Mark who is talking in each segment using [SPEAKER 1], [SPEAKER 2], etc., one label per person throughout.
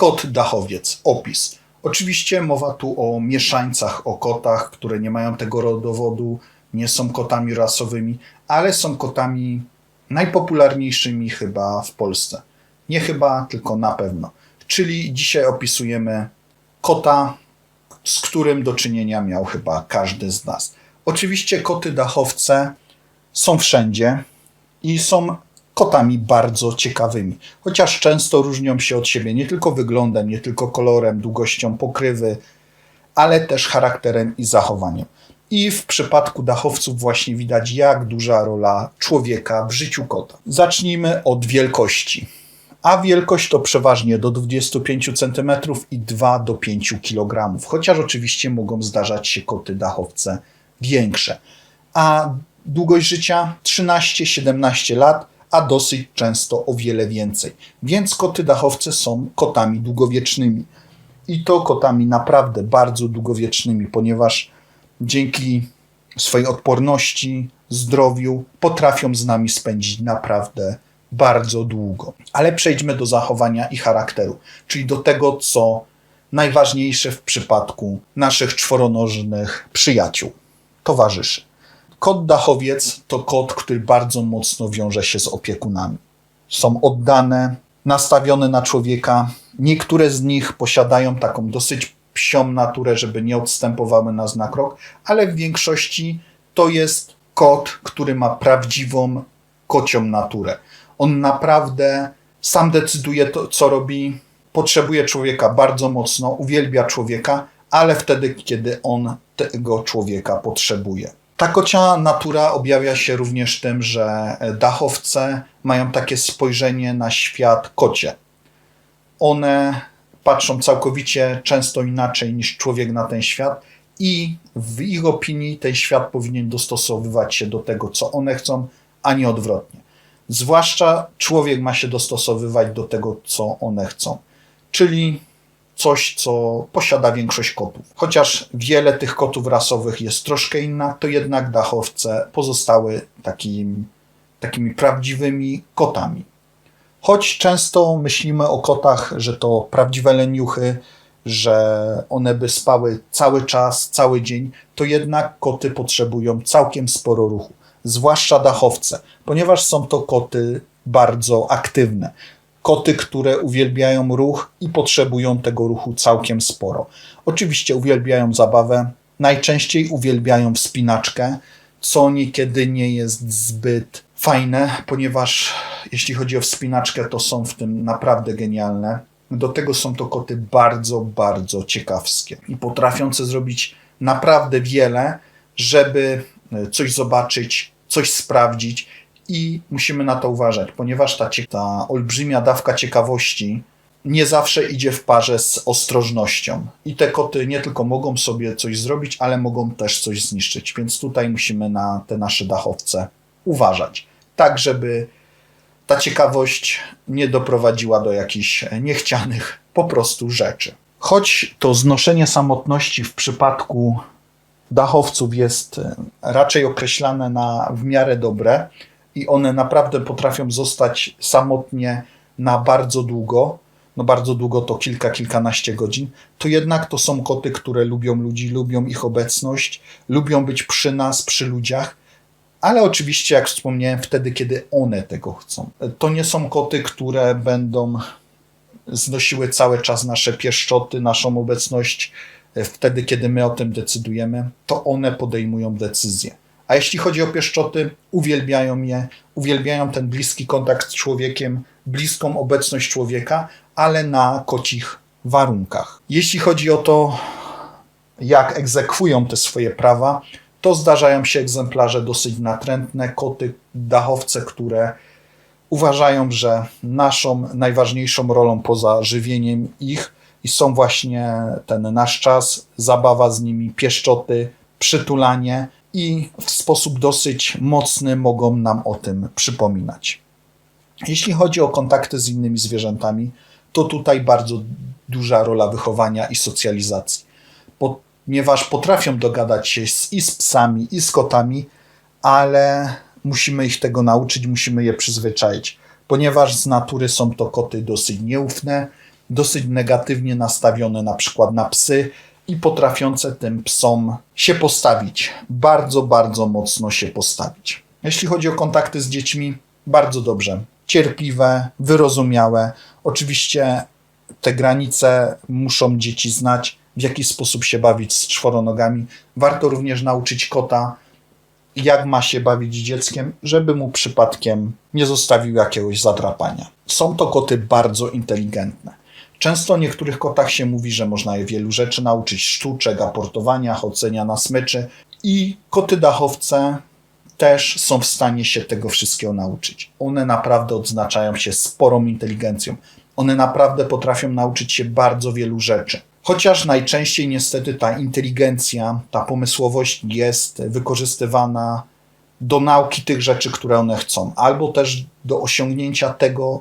[SPEAKER 1] Kot dachowiec. Opis. Oczywiście mowa tu o mieszańcach, o kotach, które nie mają tego rodowodu, nie są kotami rasowymi, ale są kotami najpopularniejszymi chyba w Polsce. Nie chyba, tylko na pewno. Czyli dzisiaj opisujemy kota, z którym do czynienia miał chyba każdy z nas. Oczywiście koty dachowce są wszędzie i są kotami bardzo ciekawymi, chociaż często różnią się od siebie nie tylko wyglądem, nie tylko kolorem, długością pokrywy, ale też charakterem i zachowaniem. I w przypadku dachowców właśnie widać, jak duża rola człowieka w życiu kota. Zacznijmy od wielkości. A wielkość to przeważnie do 25 cm i 2 do 5 kg, chociaż oczywiście mogą zdarzać się koty dachowce większe. A długość życia 13-17 lat, a dosyć często o wiele więcej. Więc koty dachowce są kotami długowiecznymi. I to kotami naprawdę bardzo długowiecznymi, ponieważ dzięki swojej odporności, zdrowiu potrafią z nami spędzić naprawdę bardzo długo. Ale przejdźmy do zachowania i charakteru, czyli do tego, co najważniejsze w przypadku naszych czworonożnych przyjaciół, towarzyszy. Kot dachowiec to kot, który bardzo mocno wiąże się z opiekunami. Są oddane, nastawione na człowieka. Niektóre z nich posiadają taką dosyć psią naturę, żeby nie odstępowały nas na krok, ale w większości to jest kot, który ma prawdziwą kocią naturę. On naprawdę sam decyduje to, co robi, potrzebuje człowieka bardzo mocno, uwielbia człowieka, ale wtedy, kiedy on tego człowieka potrzebuje. Ta kocia natura objawia się również tym, że dachowce mają takie spojrzenie na świat kocie. One patrzą całkowicie często inaczej niż człowiek na ten świat i w ich opinii ten świat powinien dostosowywać się do tego, co one chcą, a nie odwrotnie. Zwłaszcza człowiek ma się dostosowywać do tego, co one chcą. Czyli coś, co posiada większość kotów. Chociaż wiele tych kotów rasowych jest troszkę inna, to jednak dachowce pozostały takim, takimi prawdziwymi kotami. Choć często myślimy o kotach, że to prawdziwe leniuchy, że one by spały cały czas, cały dzień, to jednak koty potrzebują całkiem sporo ruchu, zwłaszcza dachowce, ponieważ są to koty bardzo aktywne. Koty, które uwielbiają ruch i potrzebują tego ruchu całkiem sporo. Oczywiście uwielbiają zabawę, najczęściej uwielbiają wspinaczkę, co niekiedy nie jest zbyt fajne, ponieważ jeśli chodzi o wspinaczkę, to są w tym naprawdę genialne. Do tego są to koty bardzo, bardzo ciekawskie i potrafiące zrobić naprawdę wiele, żeby e, coś zobaczyć, coś sprawdzić i musimy na to uważać, ponieważ ta, ta olbrzymia dawka ciekawości nie zawsze idzie w parze z ostrożnością. I te koty nie tylko mogą sobie coś zrobić, ale mogą też coś zniszczyć. Więc tutaj musimy na te nasze dachowce uważać. Tak, żeby ta ciekawość nie doprowadziła do jakichś niechcianych po prostu rzeczy. Choć to znoszenie samotności w przypadku dachowców jest e, raczej określane na w miarę dobre i one naprawdę potrafią zostać samotnie na bardzo długo, no bardzo długo to kilka, kilkanaście godzin, to jednak to są koty, które lubią ludzi, lubią ich obecność, lubią być przy nas, przy ludziach, ale oczywiście, jak wspomniałem, wtedy, kiedy one tego chcą. To nie są koty, które będą znosiły cały czas nasze pieszczoty, naszą obecność e, wtedy, kiedy my o tym decydujemy, to one podejmują decyzje. A jeśli chodzi o pieszczoty, uwielbiają je, uwielbiają ten bliski kontakt z człowiekiem, bliską obecność człowieka, ale na kocich warunkach. Jeśli chodzi o to, jak egzekwują te swoje prawa, to zdarzają się egzemplarze dosyć natrętne, koty, dachowce, które uważają, że naszą najważniejszą rolą poza żywieniem ich i są właśnie ten nasz czas, zabawa z nimi, pieszczoty, przytulanie i w sposób dosyć mocny mogą nam o tym przypominać. Jeśli chodzi o kontakty z innymi zwierzętami, to tutaj bardzo duża rola wychowania i socjalizacji. Ponieważ potrafią dogadać się i z psami, i z kotami, ale musimy ich tego nauczyć, musimy je przyzwyczaić. Ponieważ z natury są to koty dosyć nieufne, dosyć negatywnie nastawione na przykład na psy i potrafiące tym psom się postawić. Bardzo, bardzo mocno się postawić. Jeśli chodzi o kontakty z dziećmi, bardzo dobrze. Cierpliwe, wyrozumiałe. Oczywiście te granice muszą dzieci znać, w jaki sposób się bawić z czworonogami. Warto również nauczyć kota, jak ma się bawić dzieckiem, żeby mu przypadkiem nie zostawił jakiegoś zadrapania. Są to koty bardzo inteligentne. Często o niektórych kotach się mówi, że można je wielu rzeczy nauczyć, sztuczek, aportowania, chodzenia na smyczy i koty dachowce też są w stanie się tego wszystkiego nauczyć. One naprawdę odznaczają się sporą inteligencją. One naprawdę potrafią nauczyć się bardzo wielu rzeczy. Chociaż najczęściej niestety ta inteligencja, ta pomysłowość jest wykorzystywana do nauki tych rzeczy, które one chcą, albo też do osiągnięcia tego,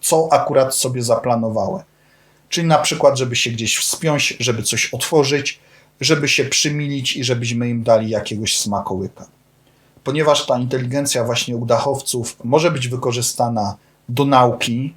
[SPEAKER 1] co akurat sobie zaplanowały. Czyli na przykład, żeby się gdzieś wspiąć, żeby coś otworzyć, żeby się przymilić i żebyśmy im dali jakiegoś smakołyka. Ponieważ ta inteligencja właśnie u dachowców może być wykorzystana do nauki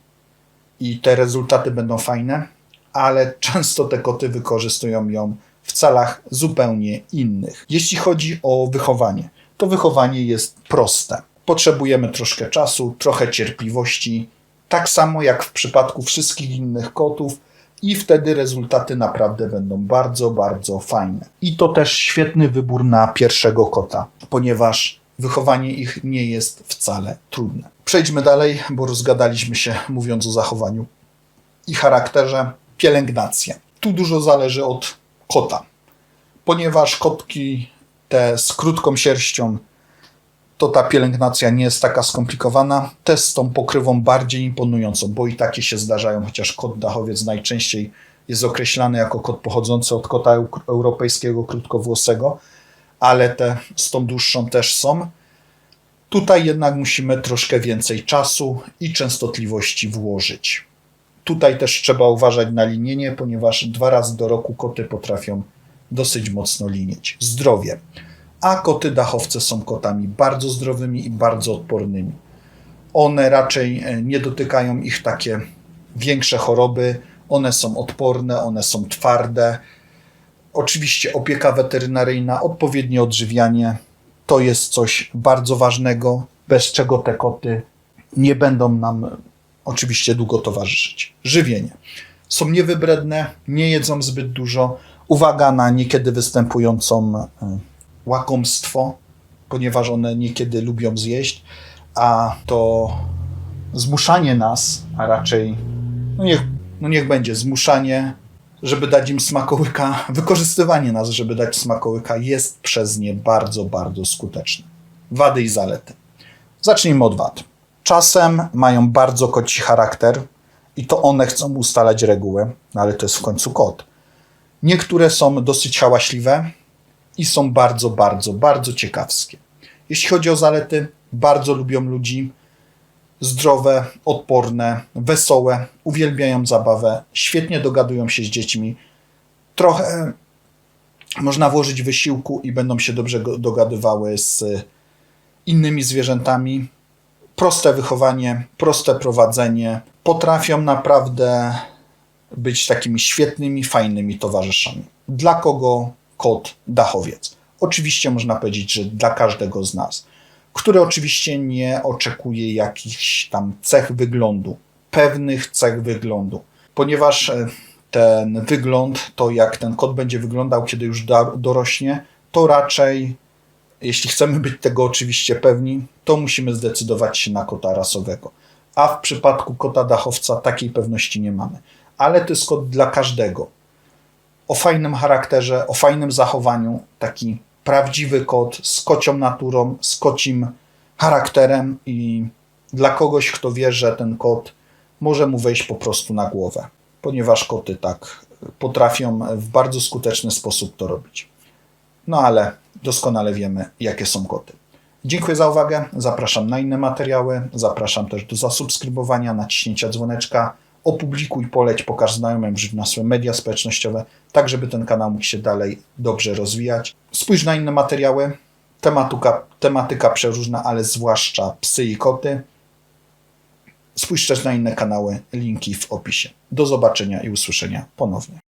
[SPEAKER 1] i te rezultaty będą fajne, ale często te koty wykorzystują ją w celach zupełnie innych. Jeśli chodzi o wychowanie, to wychowanie jest proste. Potrzebujemy troszkę czasu, trochę cierpliwości, tak samo jak w przypadku wszystkich innych kotów, i wtedy rezultaty naprawdę będą bardzo, bardzo fajne. I to też świetny wybór na pierwszego kota, ponieważ wychowanie ich nie jest wcale trudne. Przejdźmy dalej, bo rozgadaliśmy się mówiąc o zachowaniu i charakterze. Pielęgnacja. Tu dużo zależy od kota, ponieważ kotki te z krótką sierścią to ta pielęgnacja nie jest taka skomplikowana. Te z tą pokrywą bardziej imponującą, bo i takie się zdarzają, chociaż kot dachowiec najczęściej jest określany jako kot pochodzący od kota europejskiego krótkowłosego, ale te z tą dłuższą też są. Tutaj jednak musimy troszkę więcej czasu i częstotliwości włożyć. Tutaj też trzeba uważać na linienie, ponieważ dwa razy do roku koty potrafią dosyć mocno linieć. Zdrowie a koty dachowce są kotami bardzo zdrowymi i bardzo odpornymi. One raczej e, nie dotykają ich takie większe choroby, one są odporne, one są twarde. Oczywiście opieka weterynaryjna, odpowiednie odżywianie to jest coś bardzo ważnego, bez czego te koty nie będą nam oczywiście długo towarzyszyć. Żywienie. Są niewybredne, nie jedzą zbyt dużo. Uwaga na niekiedy występującą e, łakomstwo, ponieważ one niekiedy lubią zjeść, a to zmuszanie nas, a raczej, no niech, no niech będzie zmuszanie, żeby dać im smakołyka, wykorzystywanie nas, żeby dać smakołyka, jest przez nie bardzo, bardzo skuteczne. Wady i zalety. Zacznijmy od wad. Czasem mają bardzo koci charakter i to one chcą ustalać reguły, no ale to jest w końcu kot. Niektóre są dosyć hałaśliwe, i są bardzo, bardzo, bardzo ciekawskie. Jeśli chodzi o zalety, bardzo lubią ludzi, zdrowe, odporne, wesołe, uwielbiają zabawę, świetnie dogadują się z dziećmi. Trochę można włożyć wysiłku i będą się dobrze dogadywały z innymi zwierzętami. Proste wychowanie, proste prowadzenie. Potrafią naprawdę być takimi świetnymi, fajnymi towarzyszami. Dla kogo kot dachowiec. Oczywiście można powiedzieć, że dla każdego z nas, który oczywiście nie oczekuje jakichś tam cech wyglądu, pewnych cech wyglądu, ponieważ e, ten wygląd, to jak ten kot będzie wyglądał, kiedy już dorośnie, to raczej, jeśli chcemy być tego oczywiście pewni, to musimy zdecydować się na kota rasowego. A w przypadku kota dachowca takiej pewności nie mamy. Ale to jest kot dla każdego o fajnym charakterze, o fajnym zachowaniu, taki prawdziwy kot z kocią naturą, z kocim charakterem i dla kogoś, kto wie, że ten kot może mu wejść po prostu na głowę, ponieważ koty tak potrafią w bardzo skuteczny sposób to robić. No ale doskonale wiemy, jakie są koty. Dziękuję za uwagę. Zapraszam na inne materiały. Zapraszam też do zasubskrybowania, naciśnięcia dzwoneczka opublikuj, poleć, pokaż znajomym, wrzuć na swoje media społecznościowe, tak żeby ten kanał mógł się dalej dobrze rozwijać. Spójrz na inne materiały, tematyka, tematyka przeróżna, ale zwłaszcza psy i koty. Spójrz też na inne kanały, linki w opisie. Do zobaczenia i usłyszenia ponownie.